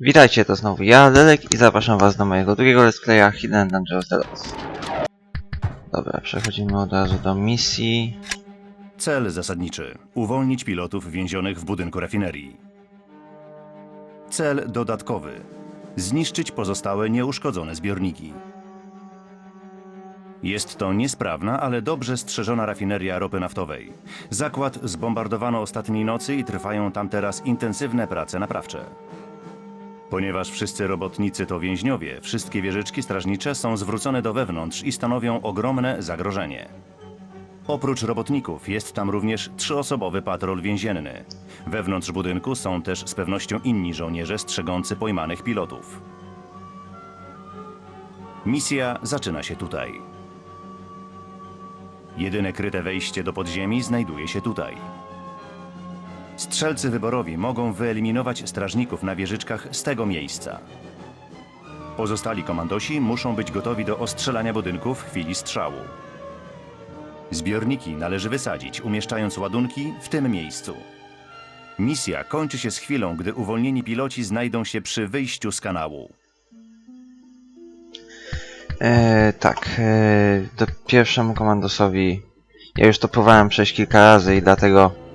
Witajcie, to znowu ja, Lelek i zapraszam was do mojego drugiego let's playa Hidden Dungeons The Lost. Dobra, przechodzimy od razu do misji. Cel zasadniczy: uwolnić pilotów więzionych w budynku rafinerii. Cel dodatkowy: zniszczyć pozostałe nieuszkodzone zbiorniki. Jest to niesprawna, ale dobrze strzeżona rafineria ropy naftowej. Zakład zbombardowano ostatniej nocy i trwają tam teraz intensywne prace naprawcze. Ponieważ wszyscy robotnicy to więźniowie, wszystkie wieżyczki strażnicze są zwrócone do wewnątrz i stanowią ogromne zagrożenie. Oprócz robotników jest tam również trzyosobowy patrol więzienny. Wewnątrz budynku są też z pewnością inni żołnierze strzegący pojmanych pilotów. Misja zaczyna się tutaj. Jedyne kryte wejście do podziemi znajduje się tutaj. Strzelcy wyborowi mogą wyeliminować strażników na wieżyczkach z tego miejsca. Pozostali komandosi muszą być gotowi do ostrzelania budynku w chwili strzału. Zbiorniki należy wysadzić, umieszczając ładunki w tym miejscu. Misja kończy się z chwilą, gdy uwolnieni piloci znajdą się przy wyjściu z kanału. Eee, tak, eee, do pierwszemu komandosowi ja już to próbowałem przejść kilka razy i dlatego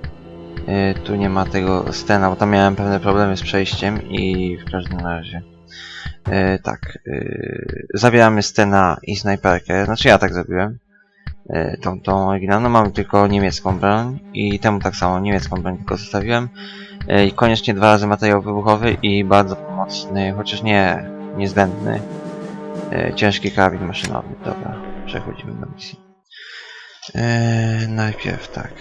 eee, tu nie ma tego stena, bo tam miałem pewne problemy z przejściem i w każdym razie eee, tak, eee, zabieramy stena i snajperkę, znaczy ja tak zrobiłem eee, tą, tą oryginalną, mamy tylko niemiecką broń i temu tak samo niemiecką broń tylko zostawiłem i koniecznie dwa razy materiał wybuchowy i bardzo pomocny, chociaż nie niezbędny ciężki karabin maszynowy. Dobra, przechodzimy do misji. Najpierw tak.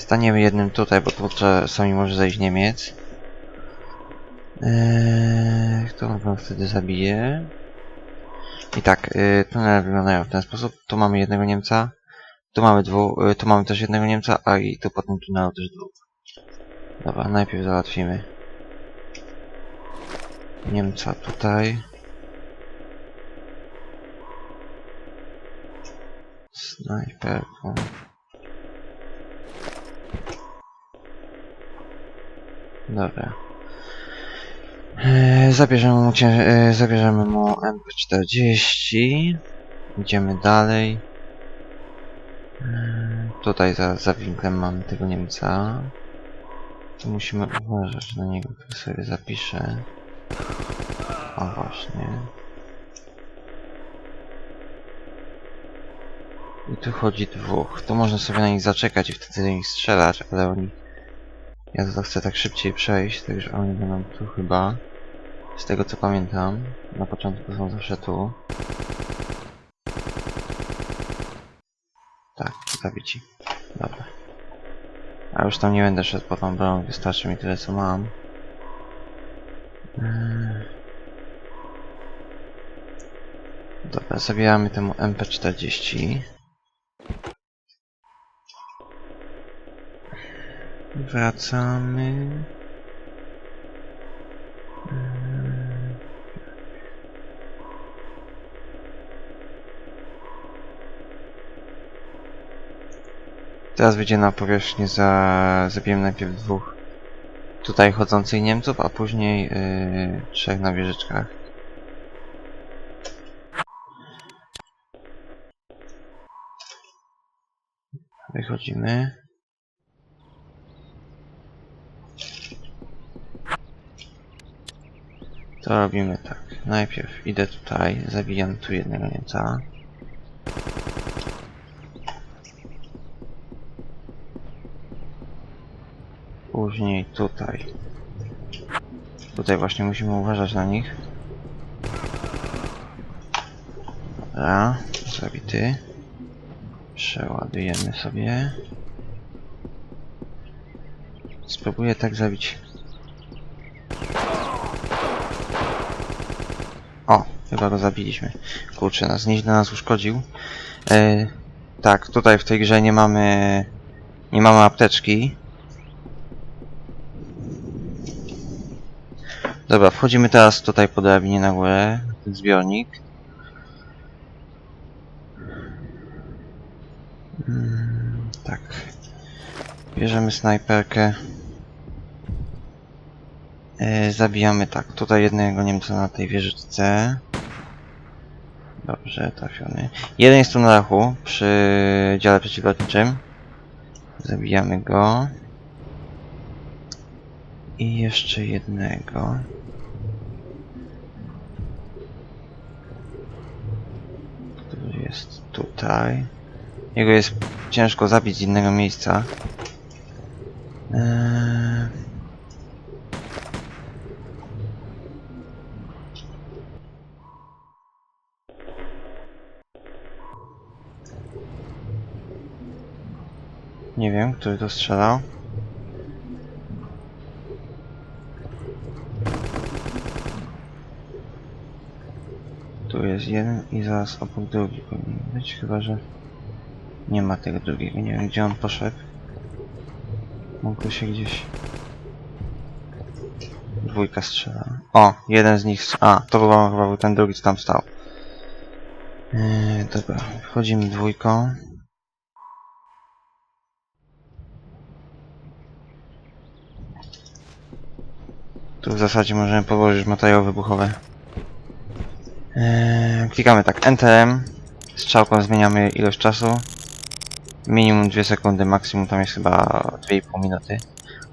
Staniemy jednym tutaj, bo tu czasami może zejść Niemiec. E, kto on wtedy zabije? I tak, e, tunele wyglądają w ten sposób. Tu mamy jednego Niemca. Tu mamy dwóch, e, tu mamy też jednego Niemca, a i tu po tym tunelu też dwóch. Dobra, najpierw załatwimy Niemca tutaj. Snajperką. Dobra. Eee, zabierzemy mu, e, zabierzemy mu MP40. Idziemy dalej. Eee, tutaj za, za winklem mamy tego Niemca. Tu musimy uważać na niego, to sobie zapiszę. O właśnie. I tu chodzi dwóch. Tu można sobie na nich zaczekać i wtedy do nich strzelać, ale oni... Ja to chcę tak szybciej przejść, także oni będą tu chyba. Z tego co pamiętam. Na początku są zawsze tu. Tak, zabici. Dobra. A już tam nie będę szedł po tą broń, wystarczy mi tyle co mam. Eee. Dobra, zabieramy temu MP40. Wracamy. Teraz wyjdzie na powierzchnię za... Zabijemy najpierw dwóch tutaj chodzących Niemców, a później yy, trzech na wieżyczkach. Wychodzimy. To robimy tak. Najpierw idę tutaj, zabijam tu jednego Niemca. Później tutaj. Tutaj właśnie musimy uważać na nich. Dobra, zabity. Przeładujemy sobie. Spróbuję tak zabić. O, chyba go zabiliśmy. Kurczę, nas nieźle nas uszkodził. E, tak, tutaj w tej grze nie mamy nie mamy apteczki. Dobra, wchodzimy teraz tutaj po drabinie na górę, ten zbiornik. Mm, tak. Bierzemy snajperkę. E, zabijamy tak. Tutaj jednego Niemca na tej wieżyczce. Dobrze, trafiony. Jeden jest tu na dachu, przy dziale przeciwlotniczym. Zabijamy go. I jeszcze jednego. Który jest tutaj. Jego jest ciężko zabić z innego miejsca. Eee... Nie wiem, który to strzelał. Tu jest jeden i zaraz obok drugi powinien być, chyba że nie ma tego drugiego. Nie wiem gdzie on poszedł. Mógł się gdzieś... Dwójka strzela. O, jeden z nich... A, to chyba, chyba był ten drugi, co tam stał. Yy, dobra, wchodzimy dwójką. Tu w zasadzie możemy podłożyć materiały wybuchowe. Eee, klikamy tak Enterem. Strzałką zmieniamy ilość czasu. Minimum 2 sekundy, maksimum tam jest chyba 2,5 minuty.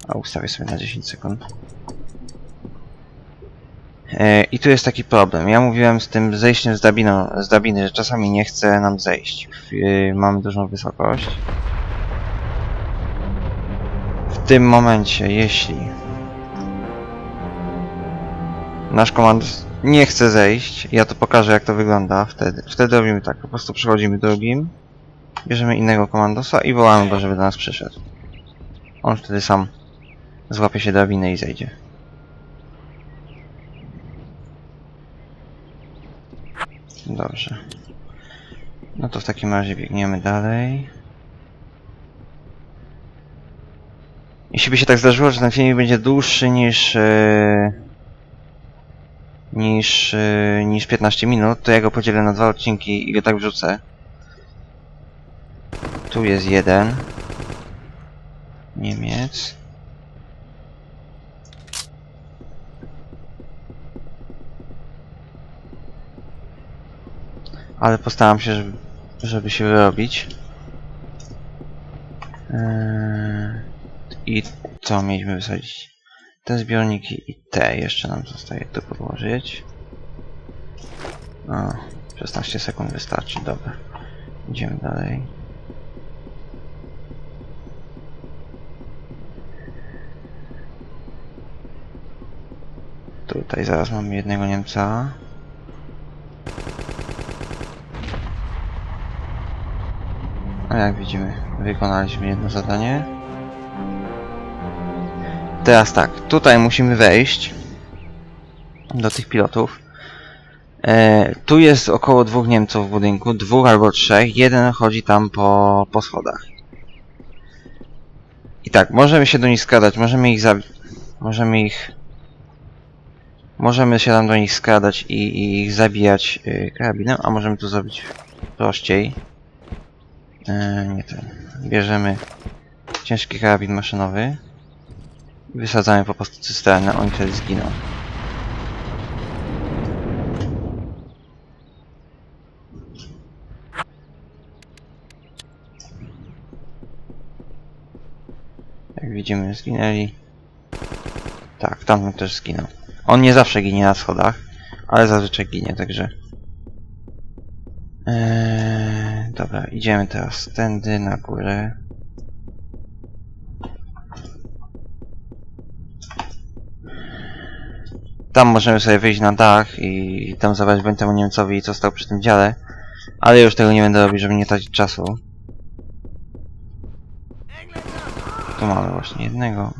A ustawię sobie na 10 sekund. Eee, I tu jest taki problem. Ja mówiłem z tym zejściem z, dabino, z dabiny, że czasami nie chce nam zejść. Eee, mamy dużą wysokość. W tym momencie, jeśli nasz komand nie chce zejść, ja to pokażę jak to wygląda wtedy. Wtedy robimy tak, po prostu przechodzimy drugim, bierzemy innego komandosa i wołamy go, żeby do nas przyszedł. On wtedy sam złapie się drabiny i zejdzie. Dobrze. No to w takim razie biegniemy dalej. Jeśli by się tak zdarzyło, że ten filmik będzie dłuższy niż... Yy niż, yy, niż 15 minut, to ja go podzielę na dwa odcinki i go tak wrzucę. Tu jest jeden. Niemiec. Ale postaram się, żeby, żeby się wyrobić. Yy, I co mieliśmy wysadzić? Te zbiorniki i te jeszcze nam zostaje tu podłożyć. O, 16 sekund wystarczy, dobra. Idziemy dalej. Tutaj zaraz mamy jednego Niemca. A jak widzimy, wykonaliśmy jedno zadanie. Teraz tak, tutaj musimy wejść do tych pilotów. E, tu jest około dwóch Niemców w budynku, dwóch albo trzech. Jeden chodzi tam po, po schodach. I tak, możemy się do nich skradać, możemy ich. Możemy ich. Możemy się tam do nich skradać i, i ich zabijać y, karabinem, a możemy to zrobić prościej. E, nie ten. Bierzemy ciężki karabin maszynowy. Wysadzamy po prostu cysternę, oni wtedy zginą. Jak widzimy, zginęli. Tak, tamten też zginął. On nie zawsze ginie na schodach, ale zazwyczaj ginie, także... Eee, dobra, idziemy teraz tędy na górę. Tam możemy sobie wyjść na dach i tam zabrać broń temu Niemcowi, co stał przy tym dziale. Ale już tego nie będę robić, żeby nie tracić czasu. Tu mamy właśnie jednego.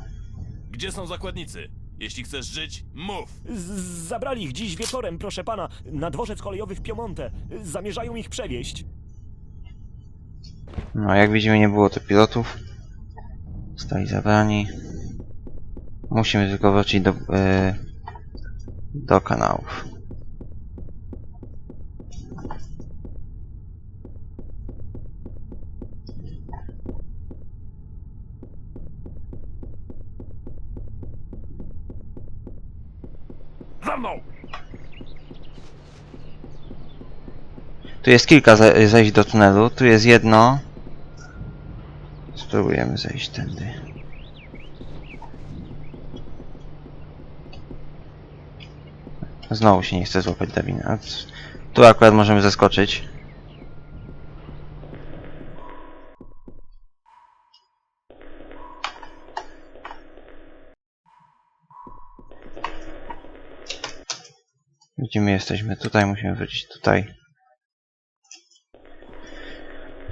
Gdzie są zakładnicy? Jeśli chcesz żyć, mów! Z zabrali ich dziś wieczorem, proszę pana, na dworzec kolejowy w Piemonte. Zamierzają ich przewieźć. No, jak widzimy, nie było tu pilotów. Stali zabrani. Musimy tylko wrócić do, e, do kanałów. Za mną! Tu jest kilka ze- zejść do tunelu. Tu jest jedno. Spróbujemy zejść tędy. Znowu się nie chce złapać drabiny. A c- Tu akurat możemy zaskoczyć. Gdzie my jesteśmy? Tutaj musimy wrócić. Tutaj.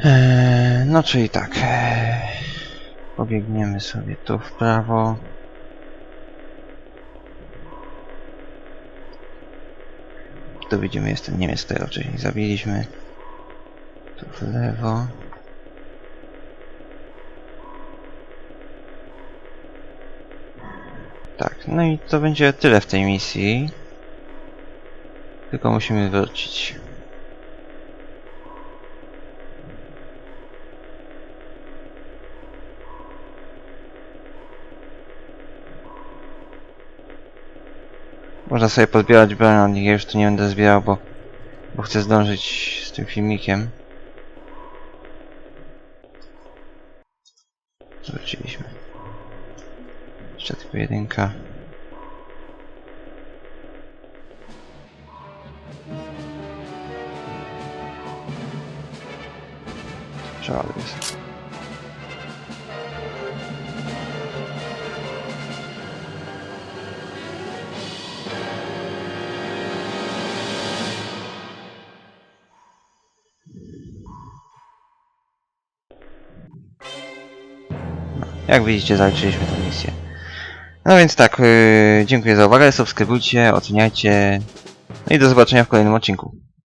Eee, no czyli tak. Eee, pobiegniemy sobie tu w prawo. Tu widzimy jest ten Niemiec, którego wcześniej zabiliśmy. Tu w lewo. Tak, no i to będzie tyle w tej misji. Tylko musimy wrócić. Można sobie pozbierać broń od nich, ja już tu nie będę zbierał, bo, bo chcę zdążyć z tym filmikiem. Wróciliśmy. Jeszcze tylko jedynka. Przeładujesz. Jak widzicie, zaliczyliśmy tę misję. No więc tak, yy, dziękuję za uwagę, subskrybujcie, oceniajcie. No i do zobaczenia w kolejnym odcinku.